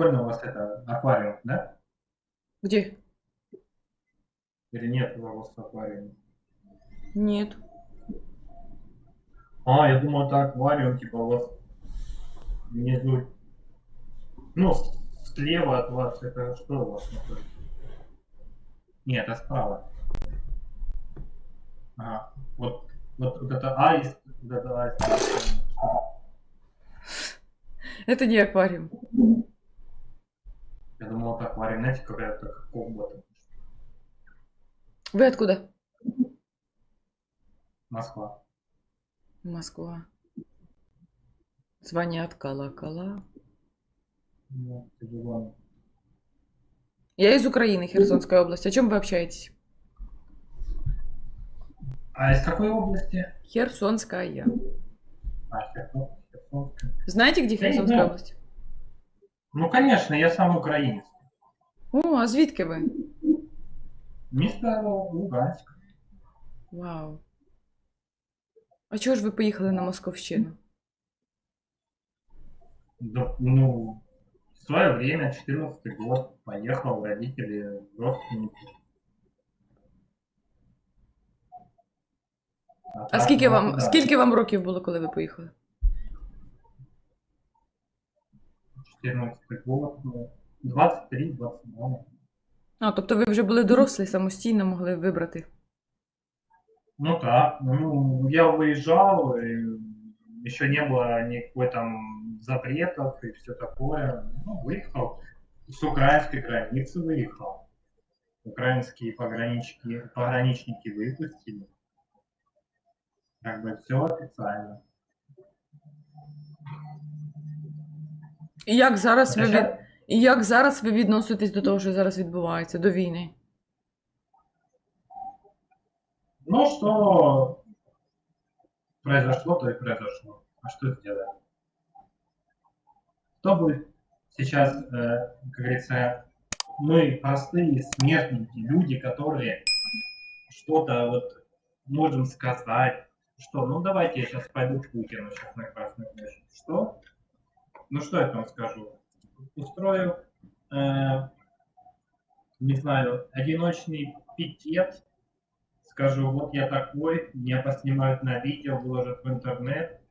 прикольно у вас это, аквариум, да? Где? Или нет у вас аквариума? Нет. А, я думал, это аквариум, типа у вас внизу. Ну, слева от вас это что у вас находится? Нет, это справа. Ага. Вот, вот, вот это аист, вот это аист. Это не аквариум. Знаете, какая-то как комната. Вы откуда? Москва. Москва. Звонят колокола. Ну. Я из Украины, Херсонская область. О чем вы общаетесь? А из какой области? Херсонская. А, Херсон- Херсонская. Знаете, где Херсонская область? Ну, конечно, я сам українець. О, а звідки ви? Місто Луганськ. Вау. А чого ж ви поїхали на Московщину? Да, ну, в свое время, 14 год, поехал, родители, родственники. А так, скільки ну, вам, да, скільки вам років було, коли ви поїхали? 14 год, ну, 23, 22. А, тобто ви вже були дорослі, самостійно могли вибрати. Ну так, ну, я выезжал, и еще не было никакой там запретов и все такое. Ну, выехал. С украинской границы выехал. Украинские пограничники, пограничники выпустили. Как бы все официально. І як зараз ви від... Хотя І як зараз ви відноситесь до того, що зараз відбувається, до війни? Ну, что произошло, то и произошло. А что сделаем? Кто будет сейчас, э, как говорится, мы простые смертники, люди, которые что-то вот можем сказать, что, ну давайте я сейчас пойду к Путину сейчас на Красную площадь. Что? Ну что я там скажу? Устрою, э, не знаю, одиночный пикет, скажу, вот я такой, меня поснимают на видео, выложат в интернет,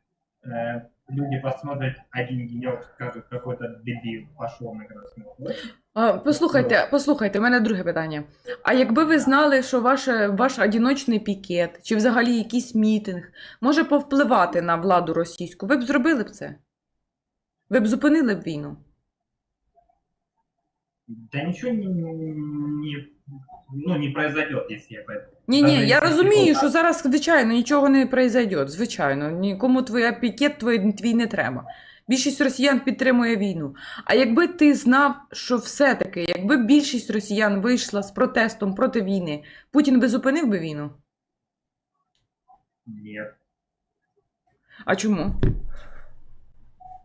э, люди посмотрят один денек, скажут, какой-то дебил пошел на Красную площадь. А, послухайте, послухайте, у мене друге питання. А якби ви знали, що ваше, ваш одіночний пікет чи взагалі якийсь мітинг може повпливати на владу російську, ви б зробили б це? Ви б зупинили б війну? Да ничего не, не- ну, не произойдет, если я пойду. Ні, ні, я розумію, що зараз, звичайно, нічого не произойде, звичайно. Нікому твоя пікет твій, твій не треба. Більшість росіян підтримує війну. А якби ти знав, що все-таки, якби більшість росіян вийшла з протестом проти війни, Путін би зупинив би війну? Нет. А чому?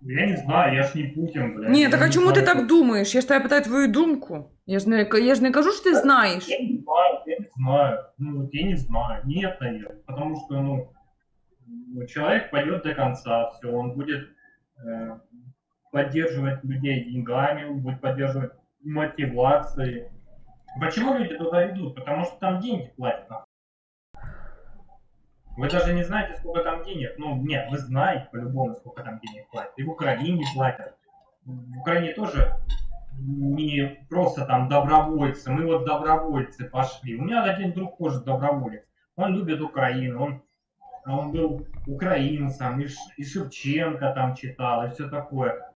Я не знаю, я ж не Путин, блядь. Ні, я так а не чому ти знаю, так как- думаєш? Я ж тебе питаю твою думку. Я ж не, я ж не кажу, що ти знаєш. Я не знаю, я не знаю. Ну, вот я не знаю. Нет, наверное. Потому что, ну, ну, человек пойдет до конца, все, он будет э, поддерживать людей деньгами, он будет поддерживать мотивацией. Почему люди туда идут? Потому что там деньги платят. нахуй. Вы даже не знаете, сколько там денег. Ну, нет, вы знаете по-любому, сколько там денег платят. И в Украине платят. В Украине тоже не просто там добровольцы. Мы вот добровольцы пошли. У меня один друг тоже доброволец. Он любит Украину. Он, он был украинцем. И, и Шевченко там читал, и все такое.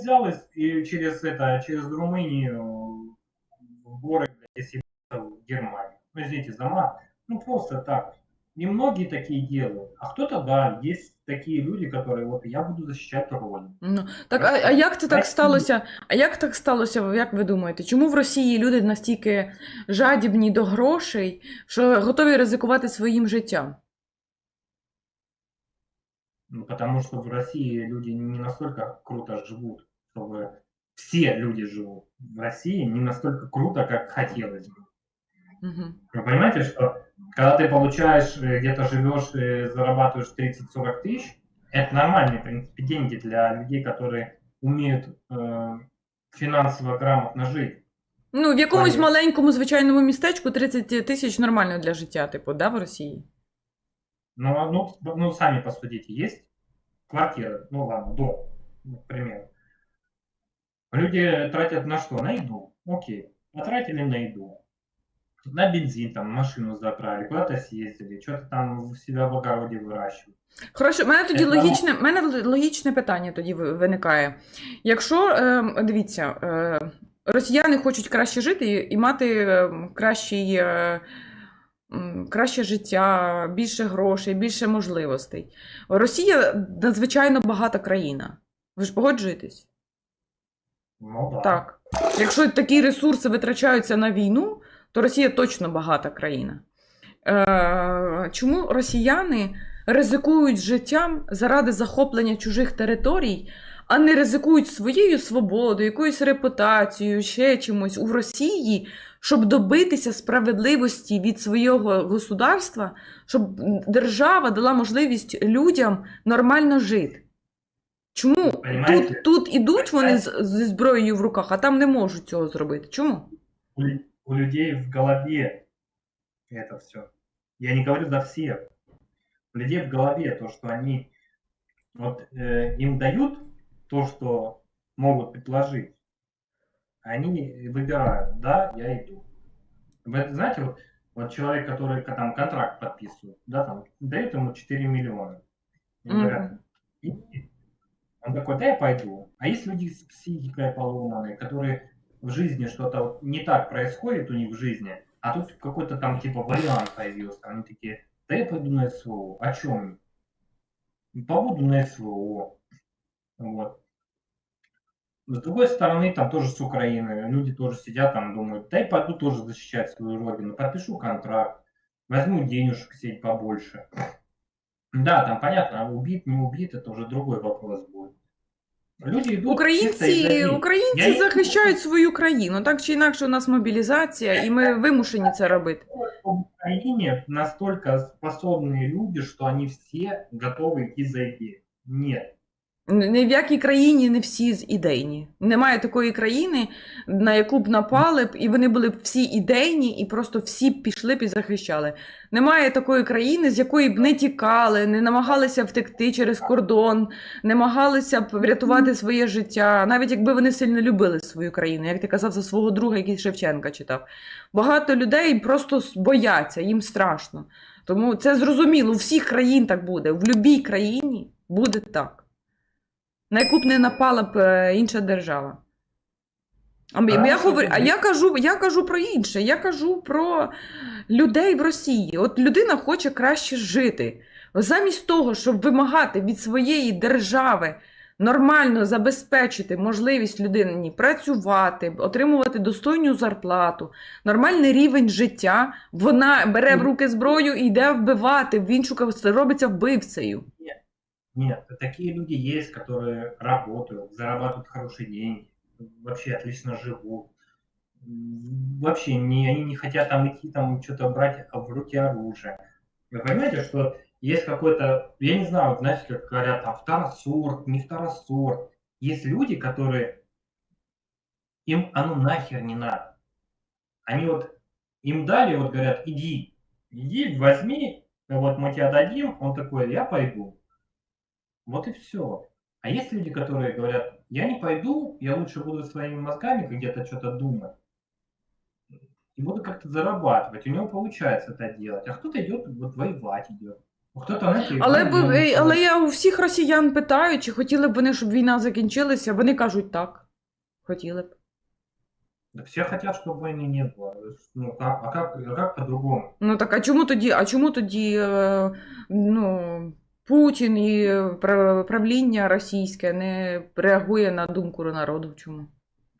Взял и, и через это, через Румынию в горы, блядь, и съебался в Германию. Ну, извините за мат. Ну, просто так. И многие такие делают. А кто-то, да, есть такие люди, которые вот я буду защищать родину. Ну, так, а, а як це так Росія. сталося? А як так сталося, як ви думаєте? Чому в Росії люди настільки жадібні до грошей, що готові ризикувати своїм життям? Ну, потому что в России люди не настолько круто живут, чтобы все люди живут в России не настолько круто, как хотелось бы. Угу. Вы понимаете, что когда ты получаешь, э, где-то живешь, э, зарабатываешь 30-40 тысяч, это нормальные, в принципе, деньги для людей, которые умеют э, финансово грамотно жить. Ну, в якомусь Понятно. маленькому звичайному містечку 30 тисяч нормально для життя, типу, да, в Росії? Ну, а, ну, ну, сами посудите, есть квартира, ну ладно, дом, ну, к примеру. Люди тратят на что? На еду. Окей. Потратили на еду. На бензин, там, машину заправили, куда-то съездили, что-то там в себя в огороде выращивают. Хорошо, в мене тоді Е, логічне, в мене логічне питання тоді виникає. Якщо, е, дивіться, е, росіяни хочуть краще жити і, і мати е, кращий, е, краще життя, більше грошей, більше можливостей. Росія надзвичайно багата країна. Ви ж погоджуєтесь? Ну да. Так. Якщо такі ресурси витрачаються на війну, то Росія точно багата країна. Е, чому росіяни ризикують життям заради захоплення чужих територій, а не ризикують своєю свободою, якоюсь репутацією, ще чимось у Росії, щоб добитися справедливості від свого государства, щоб держава дала можливість людям нормально жити? Чому Понімаєте? тут, тут ідуть вони з, зі зброєю в руках, а там не можуть цього зробити? Чому? У, лю- у людей в голове это все. Я не говорю за всех. У людей в голове то, что они вот э, им дают то, что могут предложить. Они выбирают, да, я иду. Вы знаете, вот, вот человек, который там контракт подписывает, да, там дают ему 4 миллиона. Говорят, «Иди». Он такой, да я пойду. А есть люди с психикой поломанной, которые в жизни что-то не так происходит у них в жизни, а тут какой-то там типа вариант появился. Они такие, да я пойду на СВО. О чем? Побуду на СВО. Вот. С другой стороны, там тоже с Украины, люди тоже сидят там, думают, да и пойду тоже защищать свою родину, подпишу контракт, возьму денежек себе побольше. Да, там понятно, убит, не убит, это уже другой вопрос будет. Люди йдуть Українці, українці Я не- захищають свою країну. Так чи інакше, у нас мобілізація, і ми вимушені це робити. в Украине настолько способные люди, что они все готовы идти за идею. Нет. Ні в якій країні не всі з ідейні. Немає такої країни, на яку б напали б, і вони були б всі ідейні, і просто всі б пішли б і захищали. Немає такої країни, з якої б не тікали, не намагалися втекти через кордон, не намагалися б врятувати своє життя, навіть якби вони сильно любили свою країну, як ти казав за свого друга, який Шевченка читав. Багато людей просто бояться, їм страшно. Тому це зрозуміло, у всіх країн так буде. В будь-якій країні буде так. На яку б не напала б е, інша держава. А я, говорю, а я кажу, я кажу про інше. Я кажу про людей в Росії. От людина хоче краще жити. Замість того, щоб вимагати від своєї держави нормально забезпечити можливість людині працювати, отримувати достойну зарплату, нормальний рівень життя, вона бере в руки зброю і йде вбивати, в іншу робиться вбивцею. Нет, такие люди есть, которые работают, зарабатывают хорошие деньги, вообще отлично живут. Вообще не, они не хотят там идти, там что-то брать в руки оружие. Вы понимаете, что есть какой-то, я не знаю, знаете, как говорят, там второсорт, не второсорт. Есть люди, которые, им оно нахер не надо. Они вот, им дали, вот говорят, иди, иди, возьми, вот мы тебе дадим, он такой, я пойду. Вот и все. А есть люди, которые говорят, я не пойду, я лучше буду своими мозгами где-то что-то думать. И буду как-то зарабатывать. У него получается это делать. А кто-то идет вот воевать идет. Ну, Кто-то, знаете, Але, воюет, б- е, там, але я у всіх росіян питаю, чи хотіли б вони, щоб війна закінчилася. Вони кажуть так. Хотіли б. да все хотят, чтобы войны не было. Ну, как, а как, а как по-другому? Ну так а чому тоді, а чому тоді е, ну, Путін і правління російське не реагує на думку народу? Чому?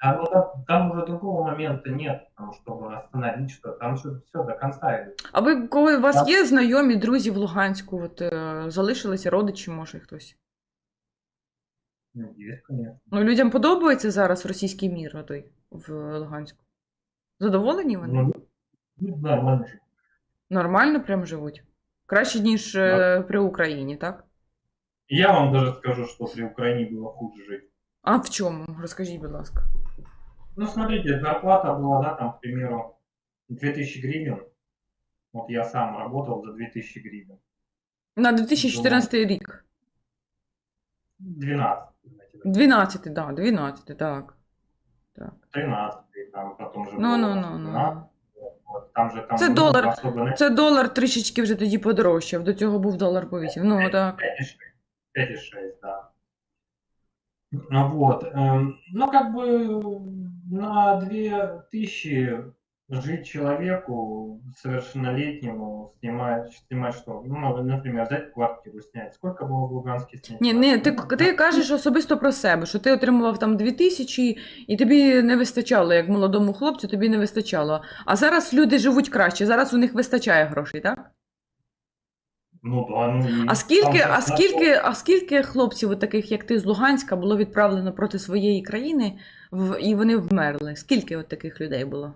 А ну, там, там уже другого момента нет, потому чтобы остановить что Там все, все до конца идет. А ви коли у вас Так. є знайомі, друзі в Луганську, от, е, залишилися родичі, може хтось? Ну, есть, конечно. Ну, людям подобається зараз російський мір отой, в Луганську. Задоволені вони? Ну, ну, нормально же. Нормально прям живуть. Краще, ніж е, при Україні, так? Я вам даже скажу, что при Украине было хуже жить. А в чому? Розкажіть, будь ласка. Ну, смотрите, зарплата была, да, там, к примеру, 2000 гривен. Вот я сам работал за 2000 гривен. На 2014 рік. 12, знаете, да, 12, так, да, 12, так. так. 13, там потом же Ну, было ну, ну, 12, ну. Там же там Це долар. особо не- Це долар трішечки вже тоді подорожчав. До цього був долар по 8. Ну так. 5,6, 5,6, да. Ну Вот. эм, Ну, как бы на 2000 жить человеку совершеннолетнему, снимать, снимать что? Ну, например, взять квартиру снять. Сколько было в Луганске снять? Ні, ні, ти, ти кажеш особисто про себе, що ти отримував там 2000 і тобі не вистачало, як молодому хлопцю, тобі не вистачало. А зараз люди живуть краще, зараз у них вистачає грошей, так? Ну, да, ну, А скільки, а скільки, а скільки хлопців, таких як ти з Луганська, було відправлено проти своєї країни, в, і вони вмерли? Скільки от таких людей було?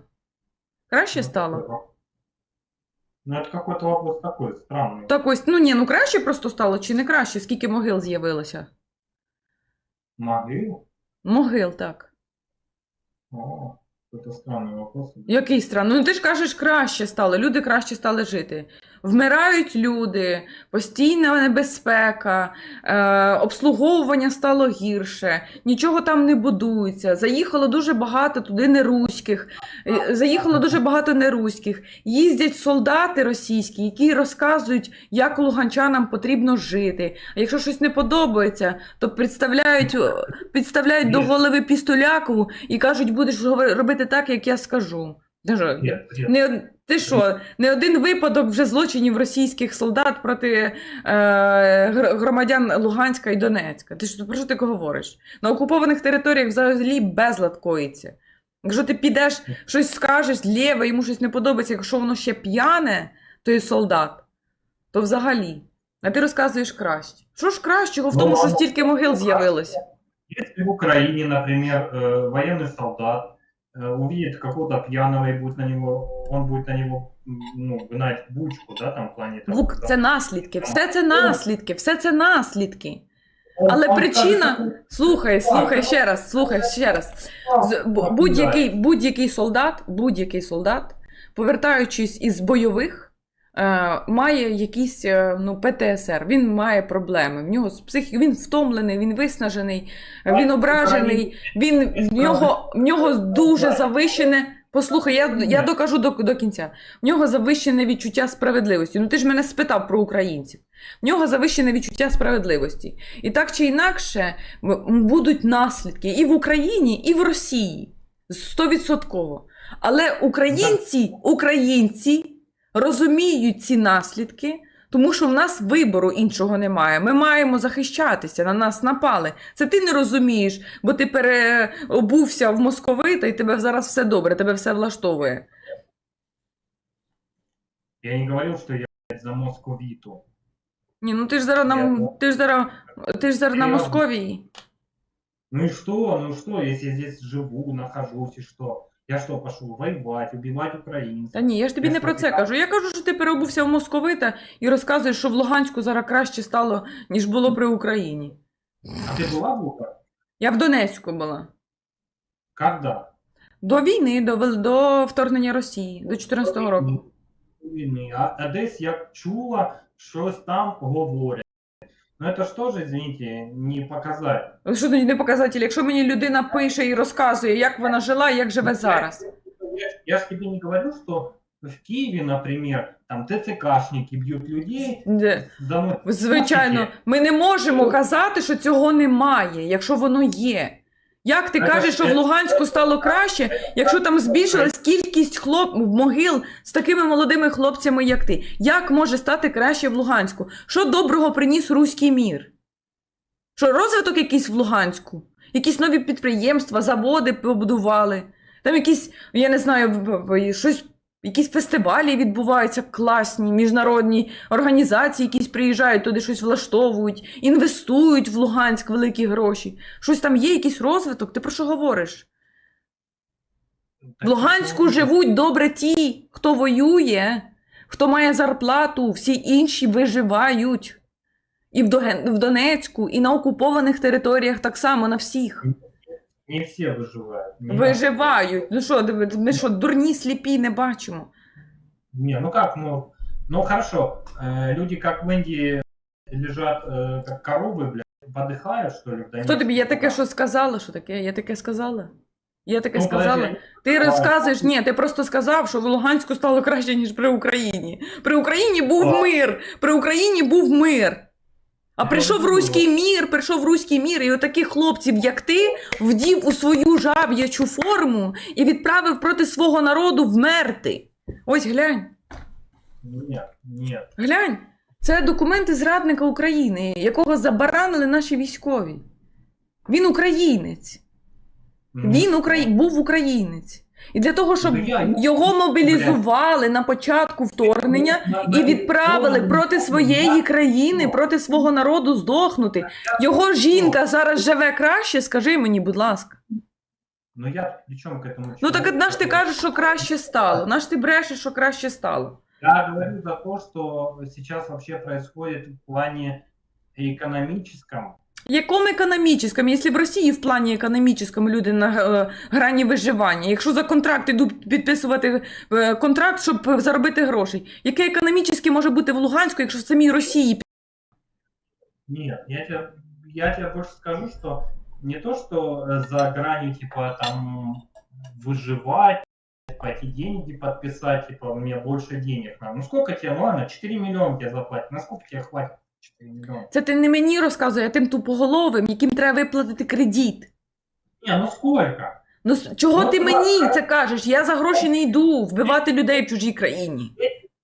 Краще Ну, стало? такой вопрос. Ну, это какой-то вопрос такой странный. Так ось, ну ні, ну краще просто стало, чи не краще? Скільки могил з'явилося? Могил? Могил, так. О, это странный вопрос. Який странно? Ну ти ж кажеш, краще стало, люди краще стали жити. Вмирають люди, постійна небезпека, е, обслуговування стало гірше, нічого там не будується. Заїхало дуже багато туди неруських, е, заїхало дуже багато неруських. Їздять солдати російські, які розказують, як луганчанам потрібно жити. А якщо щось не подобається, то представляють, підставляють до голови пістоляку і кажуть, будеш робити так, як я скажу. Не, ти що, не один випадок вже злочинів російських солдат проти е, гр- громадян Луганська і Донецька. Ти що, про що ти говориш? На окупованих територіях взагалі безлад коїться. Якщо ти підеш, щось скажеш, лєве, йому щось не подобається, якщо воно ще п'яне, той солдат, то взагалі. А ти розказуєш краще. Що ж кращого в тому, Ну, що а- стільки могил з'явилося? Если в Украине, например, э, военный солдат э, увидит какого-то пьяного и будет на него, он будет на него, ну, гнать бучку, да, там в плане... там, да. це наслідки, все це наслідки, все це наслідки. Але причина- Слухай, слухай ще раз, слухай ще раз. Будь-який, будь-який солдат, будь-який солдат, повертаючись із бойових, має якийсь е, ну, ПТСР, він має проблеми. В нього псих... він втомлений, він виснажений, е, він ображений, він в нього, в нього дуже завищене. Послухай, я, я докажу до, до кінця. В нього завищене відчуття справедливості. Ну ти ж мене спитав про українців. В нього завищене відчуття справедливості. І так чи інакше будуть наслідки і в Україні, і в Росії. Стовідсотково. Але українці, українці розуміють ці наслідки, тому що в нас вибору іншого немає. Ми маємо захищатися, на нас напали. Це ти не розумієш, бо ти переобувся в московита, і тебе зараз все добре, тебе все влаштовує. Я не говорил, что я за московиту. Ні, ну ти ж зараз на, ти ж зараз, ти ж зараз на Московії. Ну и что, ну что, если я здесь живу, нахожусь, и что? Я что, пошел воевать, убивать украинцев? Та ні, я ж тобі Я не що, про це кажу. Я кажу, що ти переобувся в московита і розказуєш, що в Луганську зараз краще стало, ніж було при Україні. А ты была в Луганске? Я в Донецьку була. Когда? До війни, до, до вторгнення Росії, до 14-го року. Війни. А, а десь я чула, щось там говорять. Ну это ж тоже, извините, не показатель. Що це не показатель? Якщо мені людина пише і розказує, як вона жила як живе зараз. Я, ж- я ж тебе не говорю, что в Киеве, например, там ТЦКшники бьют людей, Де- заносят Звичайно, ми не можемо казати, що цього немає, якщо воно є. Як ти кажеш, що в Луганську стало краще, якщо там збільшилась кількість хлоп могил з такими молодими хлопцями, як ти? Як може стати краще в Луганську? Що доброго приніс руський мір? Що розвиток якийсь в Луганську? Якісь нові підприємства, заводи побудували. Там якісь, я не знаю, щось, якісь фестивалі відбуваються класні, міжнародні організації, якісь приїжджають туди, щось влаштовують, інвестують в Луганськ великі гроші. Щось там є, якийсь розвиток. Ти про що говориш? В Луганську живуть добре ті, хто воює, хто має зарплату, всі інші виживають. І в Донецьку, і на окупованих територіях так само на всіх. Не все выживают. Не Виживають. Ну що, диви, ми що, дурні, сліпі, не бачимо. Не, ну как, ну, ну хорошо, э, люди как Мэнди лежат э, как коровы, блядь, подыхают, что ли? в Хто Донецке? тобі, я таке що сказала? Що таке? Я таке сказала? Я таке Ну, сказала? подожди, Ти А, розказуєш, ні, ти просто сказав, що в Луганську стало краще, ніж при Україні. При Україні був А. мир. При Україні був мир. А прийшов руський мір, прийшов руський мір, і отаких хлопців, як ти, вдів у свою жаб'ячу форму і відправив проти свого народу вмерти. Ось глянь, Нет, нет. глянь. Це документи зрадника України, якого забаранили наші військові. Він українець. Він украї... був українець. І для того, щоб Ну, його мобілізували на початку вторгнення і відправили проти своєї країни, проти свого народу здохнути. Його жінка зараз живе краще, скажи мені, будь ласка. Ну я при чем к этому? Ну так наш ти кажеш, що краще стало. Наш ти брешеш, що краще стало. Я говорю за то, что сейчас вообще происходит в плане экономическом. Якому економічному, якщо в Росії в плані економічному люди на е, грані виживання, якщо за контракт йдуть підписувати е, контракт, щоб заробити грошей, яке економічне може бути в Луганську, якщо в самій Росії Нет, я тебе, я тебе больше скажу, что не то, что э, за гранью, типа, там, выживать, пойти деньги подписать, типа, меня больше денег надо. Ну сколько тебе, ну ладно, 4 миллиона тебе заплатить, на сколько тебе хватит 4 миллиона? Це ти не мені розказує, а тим тупоголовим, яким треба виплатити кредит. Не, ну сколько? Ну с- чого Ну, ти так, мені так. це кажеш? Я за гроші не йду вбивати людей в чужій країні.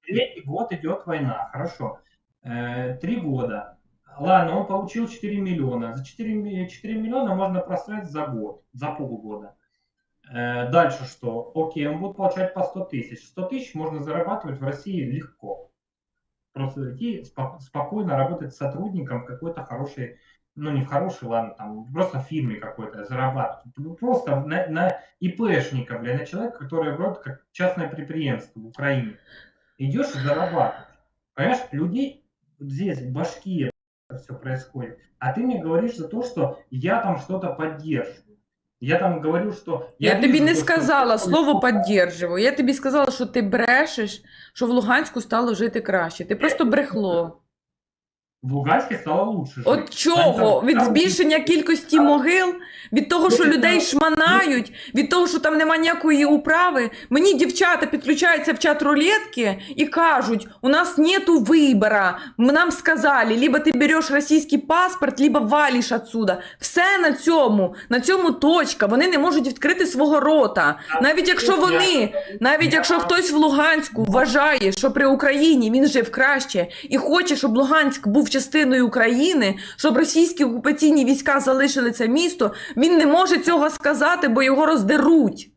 Третий год идет война, хорошо. Э, Три года. Ладно, он получил 4 миллиона. За 4, ми- 4 миллиона можно простроить за год, за полгода. Э, Дальше что? Окей, он будет получать по 100 тысяч. 100 тысяч можно зарабатывать в России легко. Просто спо- спокойно работать сотрудником в какой-то хорошей, ну не в хорошей, ладно, там просто в фирме какой-то зарабатывать. Ну, Просто на, на ИПшника, бля, на человека, который вроде как частное предприятие в Украине. Идешь и зарабатываешь. Понимаешь, людей здесь, в башке все происходит. А ты мне говоришь за то, что я там что-то поддерживаю. Я там говорю, що Я, тобі вижу не сказала що... слово «поддерживаю». Я тобі сказала, що ти брешеш, що в Луганську стало жити краще. Ти просто брехло. В Луганске стало лучше. От чого? Там- Від там- збільшення кількості могил, від того, що людей шманають, від того, що там нема ніякої управи. Мені дівчата підключаються в чат рулетки і кажуть: у нас нету вибора. Нам сказали, либо ти береш російський паспорт, либо валиш отсюда. Все на цьому, на цьому точка. Вони не можуть відкрити свого рота. Навіть якщо вони, навіть якщо хтось в Луганську вважає, що при Україні він жив краще і хоче, щоб Луганськ був частиною України, щоб російські окупаційні війська залишили це місто, він не може цього сказати, бо його роздеруть.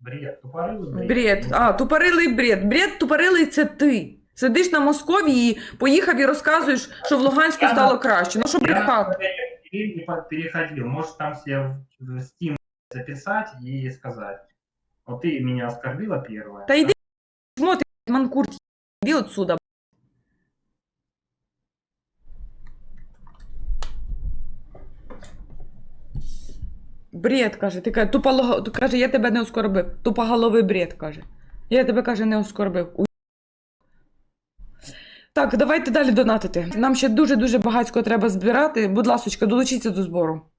Бред, тупорылый бред. Бред. А, тупорилий бред. Бред тупорилий це ти. Сидиш на Московії і поїхав і розказуєш, що в Луганську Я- стало краще. Ну що Я брехати? на не по- переходил. Можешь там себе в в Steam записать и сказать. Вот ты меня оскорбила первая. Та йди смотри, манкурт, йди отсюда. Бред, каже. Ти каже, тупо каже, я тебе не оскорбив. Тупоголовий бред, каже. Я тебе, каже, не оскорбив. Так, давайте далі донатити. Нам ще дуже-дуже багатько треба збирати. Будь ласочка, долучіться до збору.